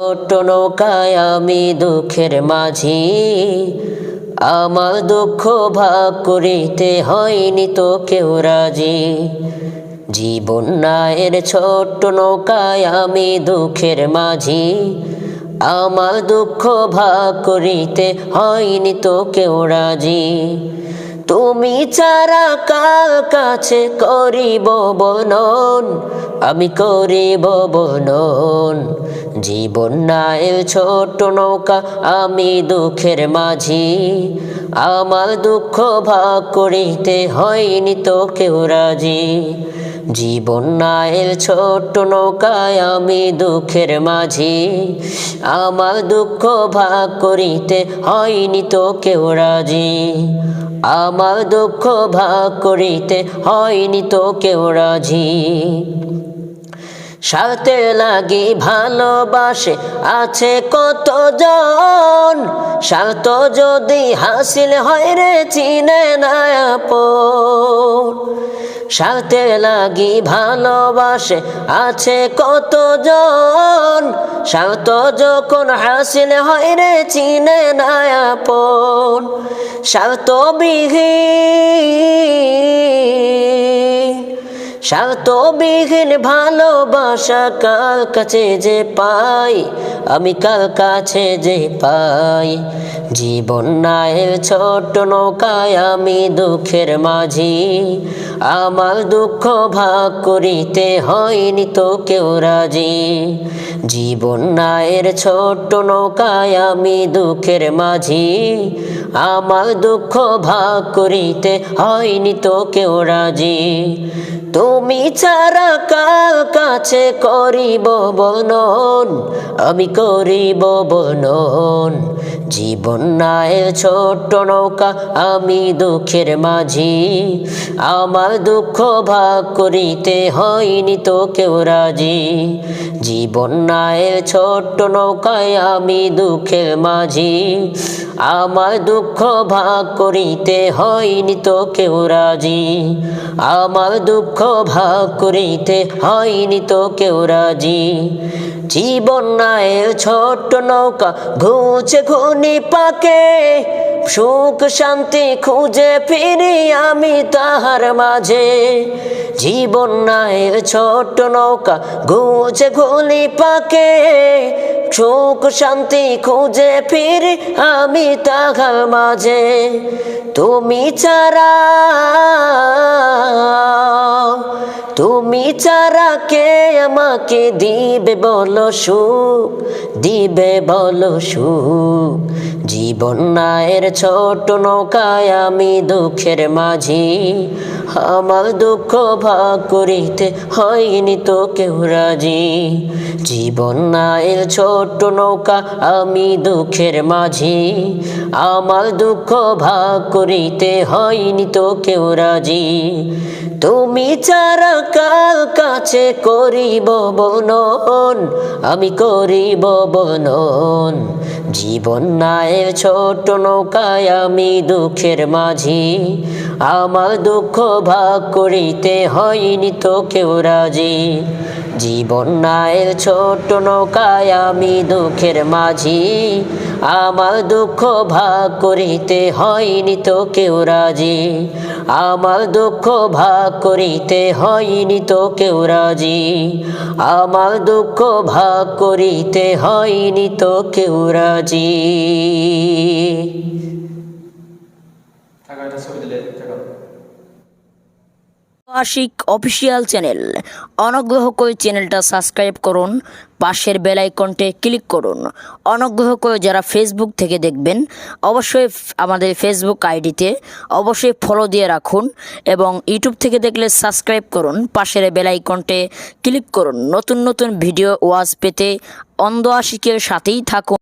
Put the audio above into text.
ছোট্ট নৌকায় আমি দুঃখের মাঝি। আমার দুঃখ ভাগ করিতে হয়নি তো কেউ রাজি। জীবন নায়ের ছোট্ট নৌকায় আমি দুঃখের মাঝি। আমার দুঃখ ভাগ করিতে হয়নি তো কেউ রাজি। তুমি চারা কার কাছে করিব বনন? আমি করিব বনন। জীবন নায়ের ছোট নৌকা, আমি দুঃখের মাঝি। আমার দুঃখ ভাগ করিতে হয়নি তো কেউ রাজি। জীবন নায়ের ছোট্ট নৌকায়, আমি দুঃখের মাঝি। আমার দুঃখ ভাগ করিতে হয়নি তো কেউ রাজি। আমার দুঃখ ভাগ করিতে হয়নি তো কেউ রাজি। সাথে লাগি ভালোবাসে আছে কত জন স্বার্থ যদি হাসিল হয় রে চিনে না সাথে লাগি ভালোবাসে আছে কত জন স্বার্থ যখন হাসিল হয় রে চিনে না আপন। স্বার্থ বিহীন স্বার্থ বিহীন ভালোবাসা কার কাছে যে পাই? আমি কার কাছে যে পাই? জীবন নায়ের ছোট্ট নৌকায় আমি দুঃখের মাঝি। আমার দুঃখ ভাগ করিতে হয়নি তো কেউ রাজি। জীবন নায়ের ছোট্ট নৌকায় আমি দুঃখের মাঝি। আমার দুঃখ ভাগ করিতে হয়নি তো কেউ রাজি। তুমি ছাড়া কাছে করিব বনন? আমি করিব বনন। জীবন নায়ের ছোট্ট নৌকা, আমি দুঃখের মাঝি। আমার দুঃখ ভাগ করিতে হয়নি তো কেউ রাজি। জীবন নায়ের ছোট্ট নৌকায়, আমি দুঃখের মাঝি। আমার দুঃখ ভাগ করিতে হয়নি তো কেউ রাজি। আমার দুঃখ ভাগ করিতে হয়নি তো কেউ রাজি। জীবন নায়ের ছোট্ট নৌকা ঘুছে ঘুনি পাকে। সুখ শান্তি খুঁজে ফিরি আমি তাহার মাঝে। জীবন নায়ের ছোট্ট নৌকা ঘুছে ঘুনি পাকে। সুখ শান্তি খুঁজে ফিরি আমি তাহার মাঝে। তুমি ছাড়া তুমি চারা কে আমাকে দিবে বলো সুখ? দিবে বলো সুখ? জীবন নায়ের ছোট নৌকায় আমি দুঃখের মাঝি। আমার দুঃখ ভাগ করিতে হয়নি তো কেউ রাজি। জীবন নায়ের ছোট নৌকা, আমি দুঃখের মাঝি। আমার দুঃখ ভাগ করিতে হয়নি তো কেউ রাজি। তুমি চারা কার কাছে করিব বনন? আমি করিব বনন। জীবন নাই ছোট নৌকায় আমি দুঃখের মাঝি। আমার দুঃখ ভাগ করিতে হয়নি তো কেউ রাজি। জীবন নায়ের ছোট নৌকায় আমি দুঃখের মাঝি। আমার দুঃখ ভাগ করিতে হয়নি তো কেউ রাজি। আমার দুঃখ ভাগ করিতে হয়নি তো কেউ রাজি। আমার দুঃখ ভাগ করিতে হয়নি তো কেউ রাজি। টাকা এটা ছবি দিলে আশিক অফিসিয়াল চ্যানেল। অনুগ্রহ করে চ্যানেলটা সাবস্ক্রাইব করুন, পাশের বেল আইকনটে ক্লিক করুন। অনুগ্রহ করে যারা ফেসবুক থেকে দেখবেন, অবশ্যই আমাদের ফেসবুক আইডিতে অবশ্যই ফলো দিয়ে রাখুন এবং ইউটিউব থেকে দেখলে সাবস্ক্রাইব করুন, পাশের বেল আইকনটে ক্লিক করুন। নতুন নতুন ভিডিও ওয়াজ পেতে অন্ধ আশিকের সাথেই থাকুন।